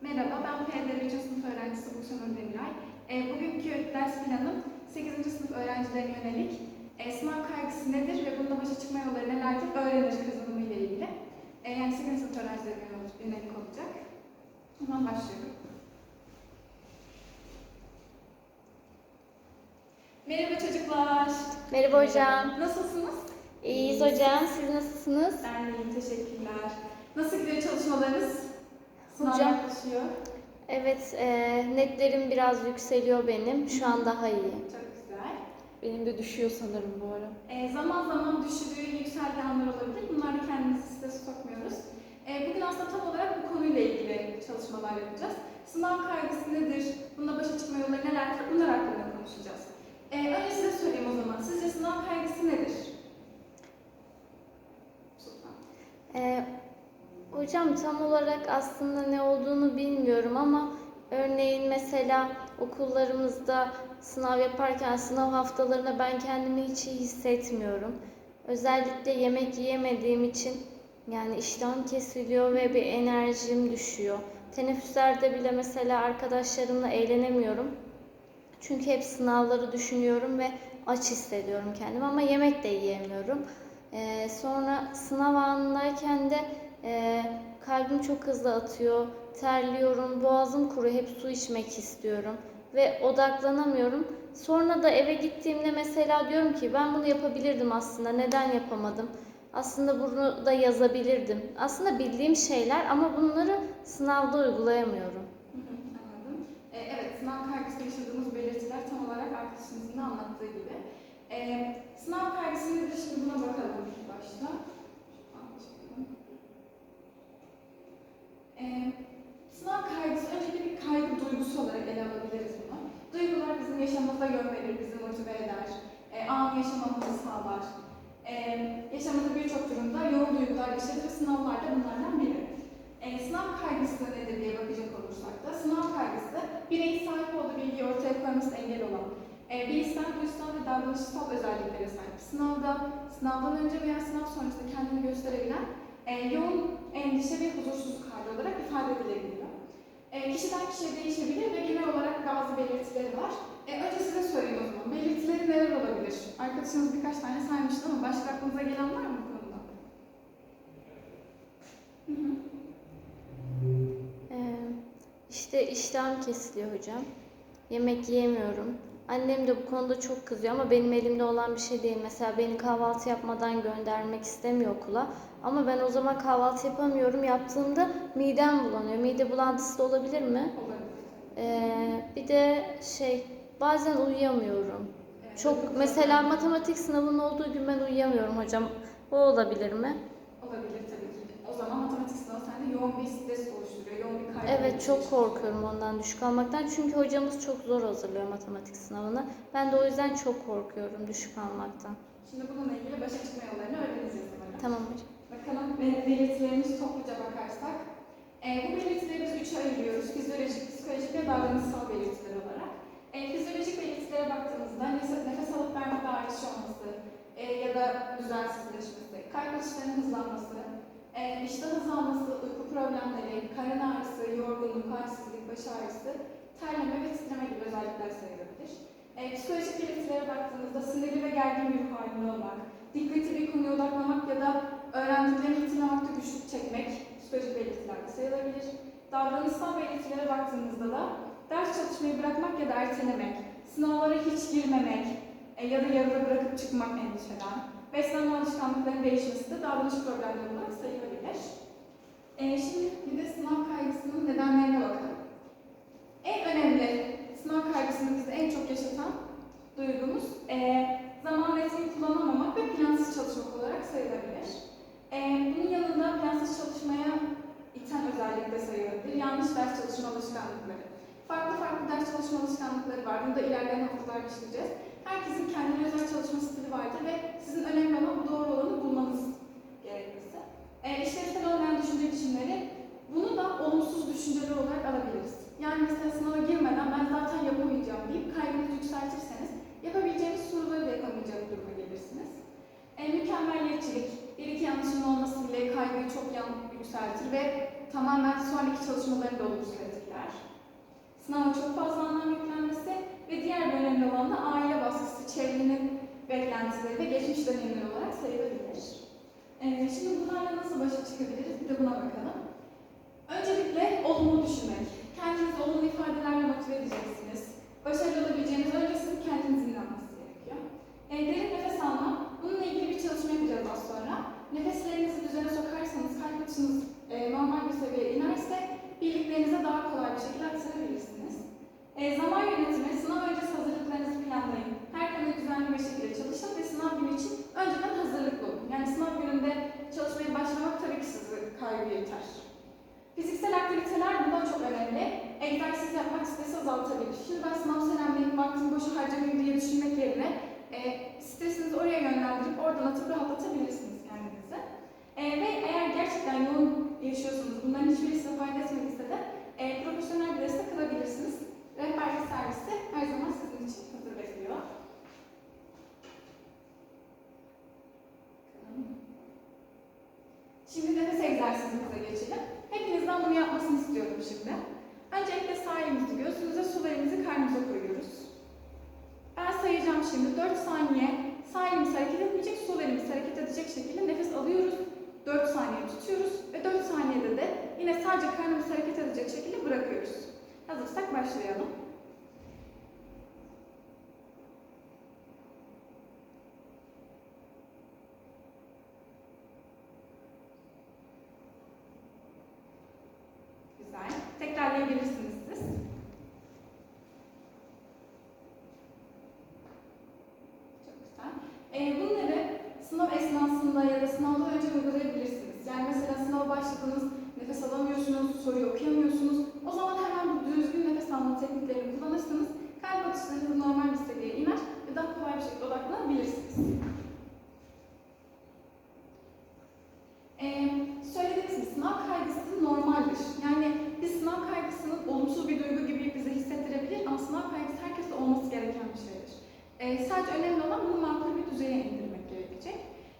Merhaba, ben PDR 3. sınıf öğrencisi Burçanur Demiray. E, bugünkü ders planım 8. sınıf öğrencilerine yönelik e, sınav kaygısı nedir ve bununla başa çıkma yolları nelerdir öğrenir kazanımı ile ilgili. E, yani 8. sınıf öğrencilerine yönelik olacak. Hemen başlıyorum. Merhaba çocuklar. Merhaba hocam. Nasılsınız? İyiyiz hocam. Siz nasılsınız? Ben iyiyim, teşekkürler. Nasıl gidiyor çalışmalarınız? Hocam. yaklaşıyor. Evet, e, netlerim biraz yükseliyor benim. Şu an daha iyi. Çok güzel. Benim de düşüyor sanırım bu ara. Ee, zaman zaman düşürüğü, yükseldiği anlar olabilir. Bunlarla kendimizi strese sokmuyoruz. Ee, bugün aslında tam olarak bu konuyla ilgili çalışmalar yapacağız. Sınav kaygısı nedir? Bununla başa çıkma yolları nelerdir? Bunlar hakkında konuşacağız. Ee, önce size sorayım o zaman. Sizce sınav kaygısı nedir? Sultan. E, hocam tam olarak aslında ne olduğunu bilmiyorum ama örneğin mesela okullarımızda sınav yaparken sınav haftalarında ben kendimi hiç iyi hissetmiyorum. Özellikle yemek yiyemediğim için yani iştahım kesiliyor ve bir enerjim düşüyor. Teneffüslerde bile mesela arkadaşlarımla eğlenemiyorum. Çünkü hep sınavları düşünüyorum ve aç hissediyorum kendimi ama yemek de yiyemiyorum. Ee, sonra sınav anındayken de e, kalbim çok hızlı atıyor, terliyorum, boğazım kuru, hep su içmek istiyorum ve odaklanamıyorum. Sonra da eve gittiğimde mesela diyorum ki ben bunu yapabilirdim aslında, neden yapamadım? Aslında bunu da yazabilirdim. Aslında bildiğim şeyler ama bunları sınavda uygulayamıyorum. Anladım. Ee, evet, sınav kaygısı yaşadığımız belirtiler tam olarak arkadaşınızın da anlattığı gibi. Ee, sınav kaygısı nedir? Şimdi buna bakalım ilk başta. Ee, sınav kaygısı öncelikle bir kaygı duygusu olarak ele alabiliriz bunu. Duygular bizim yaşamımıza yön verir, bizi motive eder, e, anı yaşamamızı sağlar. E, yaşamımızda birçok durumda yoğun duygular yaşarız ve sınavlar da bunlardan biri. E, sınav kaygısı nedir diye bakacak olursak da sınav kaygısı bireyin sahip olduğu bilgiyi ortaya koyması engel olan e, bilişsel, duysal ve davranışsal özelliklere sahip. Sınavda, sınavdan önce veya sınav sonrasında kendini gösterebilen e, yoğun endişe ve huzursuzluk hali olarak ifade edilebiliyor. E, kişiden kişiye değişebilir ve genel olarak bazı belirtileri var. E, önce size sorayım o zaman. Belirtileri neler olabilir? Arkadaşınız birkaç tane saymıştı ama başka aklınıza gelen var mı bu konuda? Hı hı. Ee, işte iştahım kesiliyor hocam. Yemek yiyemiyorum. Annem de bu konuda çok kızıyor ama benim elimde olan bir şey değil. Mesela beni kahvaltı yapmadan göndermek istemiyor okula. Ama ben o zaman kahvaltı yapamıyorum. Yaptığımda midem bulanıyor. Mide bulantısı da olabilir mi? Olabilir. Ee, bir de şey bazen uyuyamıyorum. Evet, Çok uyku mesela matematik sınavının olduğu gün ben uyuyamıyorum hocam. O olabilir mi? Olabilir tabii ki. O zaman matematik sınavı sende yoğun bir stres oluşturuyor, yoğun bir kaygı. Evet çok oluşturuyor. korkuyorum ondan düşük almaktan. Çünkü hocamız çok zor hazırlıyor matematik sınavını. Ben de o yüzden çok korkuyorum düşük almaktan. Şimdi bununla ilgili başa çıkma yollarını öğreneceğiz. Tamam hocam. Bakalım be- belirtilerimizi topluca bakarsak. E, bu belirtileri biz üçe ayırıyoruz. Fizyolojik, psikolojik ve davranışsal belirtiler olarak. E, fizyolojik belirtilere baktığımızda nefes, nefes alıp vermede ağrışı olması e, ya da düzensizleşmesi, kalp atışlarının hızlanması, e, iştah azalması, uyku problemleri, karın ağrısı, yorgunluk, halsizlik, baş ağrısı, terleme ve titreme gibi özellikler sayılabilir. E, psikolojik belirtilere baktığımızda sinirli ve gergin bir halinde olmak, dikkati bir konuya odaklamak ya da öğrendiklerini hatırlamakta güçlük çekmek psikolojik belirtilerde sayılabilir. Davranışsal belirtilere baktığımızda da ders çalışmayı bırakmak ya da ertelemek, sınavlara hiç girmemek e, ya da yarıda bırakıp çıkmak endişeden, beslenme alışkanlıklarının değişmesi de davranış problemleri olarak sayılabilir. E, şimdi bir de sınav kaygısının nedenlerine bakalım. En önemli sınav kaygısını bizi en çok yaşatan duygumuz e, zaman resmi kullanamamak ve plansız çalışmak olarak sayılabilir. E, bunun yanında plansız çalışmaya iten özellik de sayılabilir. Yanlış ders çalışma alışkanlıkları. Farklı farklı ders çalışma alışkanlıkları var. Bunu da ilerleyen haftalarda işleyeceğiz. Herkesin kendine özel çalışma stili vardır ve sizin önemli olan bu doğru olanı bulmanız gerekmesi. E, işlevsel olmayan düşünce biçimleri bunu da olumsuz düşünceler olarak alabiliriz. Yani mesela sınava girmeden ben zaten yapamayacağım deyip kaygınızı yükseltirseniz yapabileceğiniz soruları da yapamayacak duruma gelirsiniz. E, mükemmelliyetçilik, bir iki yanlışın olması bile kaygıyı çok yan yükseltir ve tamamen sonraki çalışmaları da olumsuz etkiler. Sınava çok fazla anlam yüklenmesi ve diğer bir önemli olan da aile baskısı, çevrenin beklentileri ve geçmiş deneyimler olarak sayılabilir. Ee, şimdi bunlarla nasıl başa çıkabiliriz? Bir de buna bakalım. Öncelikle olumlu düşünmek. Kendinizi olumlu ifadelerle motive edeceksiniz. Başarılı olabileceğiniz önce sizin kendinizin inanması gerekiyor. Ee, derin nefes alma. Bununla ilgili bir çalışma yapacağız az sonra. Nefeslerinizi düzene sokarsanız, kalp atışınız e, normal bir seviyeye inerse birliklerinize daha kolay bir şekilde aktarabilirsiniz. E, zaman yönetimi, sınav öncesi hazırlıklarınızı planlayın. Her konuyu düzenli bir şekilde çalışın ve sınav günü için önceden hazırlıklı olun. Yani sınav gününde çalışmaya başlamak tabii ki sizi kaygı iter. Fiziksel aktiviteler bundan çok önemli. Egzersiz yapmak stresi azaltabilir. Şimdi ben sınav senemdeyim, vaktimi boşa harcamayayım diye düşünmek yerine e, stresinizi oraya yönlendirip oradan atıp rahatlatabilirsiniz kendinizi. E, ve eğer gerçekten yoğun yaşıyorsunuz, bunların hiçbiri size fayda etmediyse de e, profesyonel bir destek alabilirsiniz. Rehberlik servisi her zaman sizin için hazır bekliyor. Şimdi nefes egzersizimize geçelim. Hepinizden bunu yapmasını istiyorum şimdi. Öncelikle sağ elimizi göğsünüze, sol elimizi karnımıza koyuyoruz. Ben sayacağım şimdi 4 saniye sağ elimiz hareket etmeyecek, sol elimiz hareket edecek şekilde nefes alıyoruz. 4 saniye tutuyoruz ve 4 saniyede de yine sadece karnımız hareket edecek şekilde bırakıyoruz. Hazırsak başlayalım. Güzel. Tekrarlayabilirsiniz siz. Çok güzel. Ee, bunları sınav esnasında ya da sınavdan önce uygulayabilirsiniz. Yani mesela sınava başladınız, nefes alamıyorsunuz, soruyu okuyamıyorsunuz. O zaman hemen bu alma tekniklerini kullanırsanız kalp atışlarınız normal bir seviyeye iner ve daha kolay bir şekilde odaklanabilirsiniz. Ee, söylediğiniz gibi sınav kaygısı normaldir. Yani biz sınav kaygısının olumsuz bir duygu gibi bize hissettirebilir ama sınav kaygısı herkeste olması gereken bir şeydir. Ee, sadece önemli olan bunu makul bir düzeye indirmek gerekecek.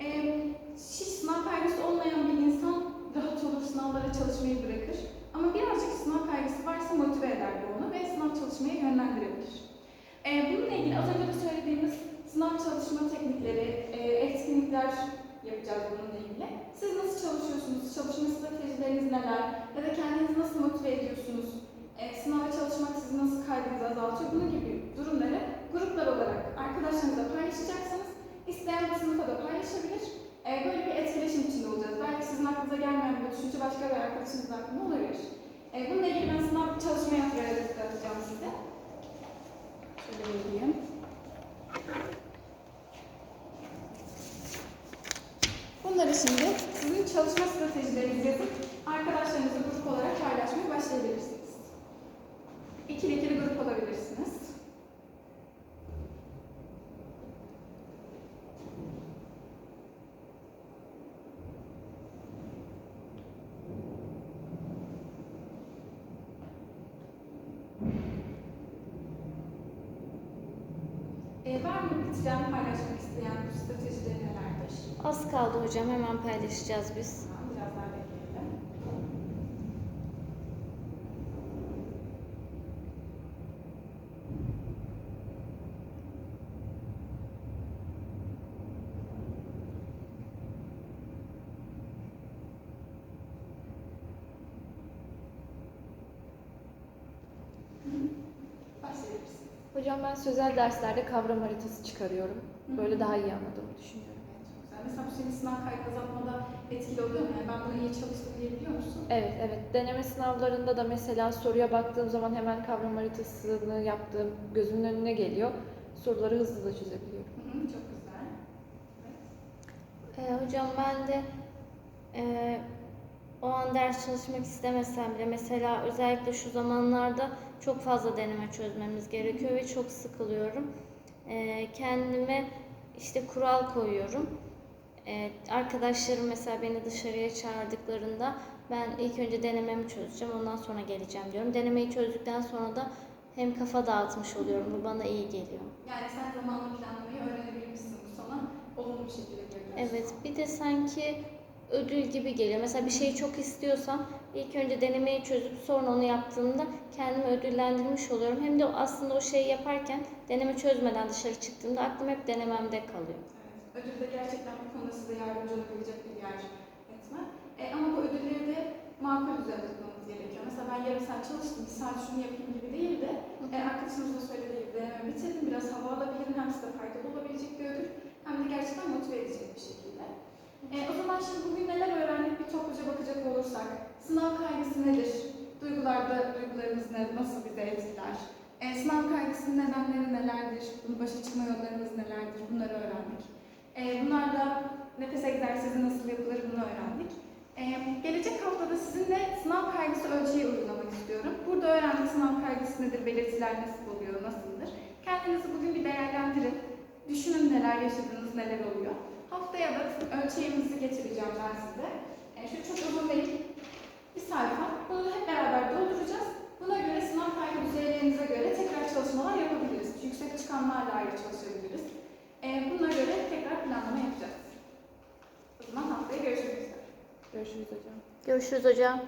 Ee, hiç sınav kaygısı olmayan bir insan rahat olur, sınavlara çalışmayı bırakır. Ama birazcık sınav kaygısı varsa motive eder bu onu ve sınav çalışmaya yönlendirebilir. Ee, bununla ilgili az önce de söylediğimiz sınav çalışma teknikleri, e, etkinlikler yapacağız bununla ilgili. Siz nasıl çalışıyorsunuz? Çalışma stratejileriniz neler? Ya da kendinizi nasıl motive ediyorsunuz? E, sınava çalışmak sizin nasıl kaygınızı azaltıyor? Bunun gibi durumları gruplar olarak arkadaşlarınızla paylaşacaksınız. İsteyen bir sınıfa da paylaşabilir. E, böyle bir etkileşim içinde olacağız. Belki sizin aklınıza gelmeyen bir düşünce başka bir arkadaşınızın aklında olabilir. E, bununla ilgili ben sınav çalışma yapılarak atacağım size. Şöyle vereyim. Bunları şimdi çalışma stratejilerinizi yazıp arkadaşlarınızla grup olarak paylaşmaya başlayabilirsiniz. İkili ikili grup olabilirsiniz. Ee, var mı bitiren paylaşmak isteyen bu stratejileri nelerdir? Az kaldı hocam hemen paylaşacağız biz. Hocam ben sözel derslerde kavram haritası çıkarıyorum. Böyle daha iyi anladığımı düşünüyorum. Mesela bu senin sınav azaltmada etkili oluyor mu? Yani ben bunu iyi çalıştım diyebiliyor musun? Evet, evet. Deneme sınavlarında da mesela soruya baktığım zaman hemen kavram haritasını yaptığım gözümün önüne geliyor. Soruları hızlı da çözebiliyorum. Hı hı, çok güzel. Evet. Ee, hocam ben de e, o an ders çalışmak istemesem bile mesela özellikle şu zamanlarda çok fazla deneme çözmemiz gerekiyor ve çok sıkılıyorum. Ee, kendime işte kural koyuyorum. Ee, arkadaşlarım mesela beni dışarıya çağırdıklarında ben ilk önce denememi çözeceğim ondan sonra geleceğim diyorum. Denemeyi çözdükten sonra da hem kafa dağıtmış oluyorum. Bu bana iyi geliyor. Yani sen zamanla planlamayı öğrenebilmişsin. Bu sana olumlu bir şekilde geliyor. Evet, bir de sanki ödül gibi geliyor. Mesela bir şeyi çok istiyorsam ilk önce denemeyi çözüp sonra onu yaptığımda kendimi ödüllendirmiş oluyorum. Hem de aslında o şeyi yaparken deneme çözmeden dışarı çıktığımda aklım hep denememde kalıyor. Evet, ödül de gerçekten bu konuda size yardımcı olabilecek bir yer etme. E, ama bu ödülleri de makul düzeyde tutmamız gerekiyor. Mesela ben yarım saat çalıştım, bir saat şunu yapayım gibi değil de e, arkadaşımız da söylediği gibi deneme bitirdim, biraz hava alabilirim, hem size faydalı olabilecek bir ödül, hem de gerçekten motive edecek bir şekilde. E, o zaman şimdi bugün neler öğrendik bir topluca bakacak olursak, sınav kaygısı nedir? Duygularda, duygularımız ne, nasıl bizi etkiler? E, sınav kaygısının nedenleri nelerdir? Bunun başa çıkma yollarımız nelerdir? Bunları öğrendik. E, bunlarla nefes egzersizi nasıl yapılır bunu öğrendik. E, gelecek haftada sizinle sınav kaygısı ölçeği uygulamak istiyorum. Burada öğrendik sınav kaygısı nedir, belirtiler nasıl oluyor, nasıldır. Kendinizi bugün bir değerlendirin. Düşünün neler yaşadınız, neler oluyor. Haftaya da ölçeğimizi getireceğim ben size. E, şu çok uzun değil, bir sayfa. Bunu hep beraber dolduracağız. Buna göre sınav kaygı düzeylerinize göre tekrar çalışmalar yapabiliriz. Yüksek çıkanlarla ayrı çalışabiliriz. E, buna göre tekrar planlama yapacağız. O zaman haftaya görüşmek üzere. Görüşürüz hocam. Görüşürüz hocam.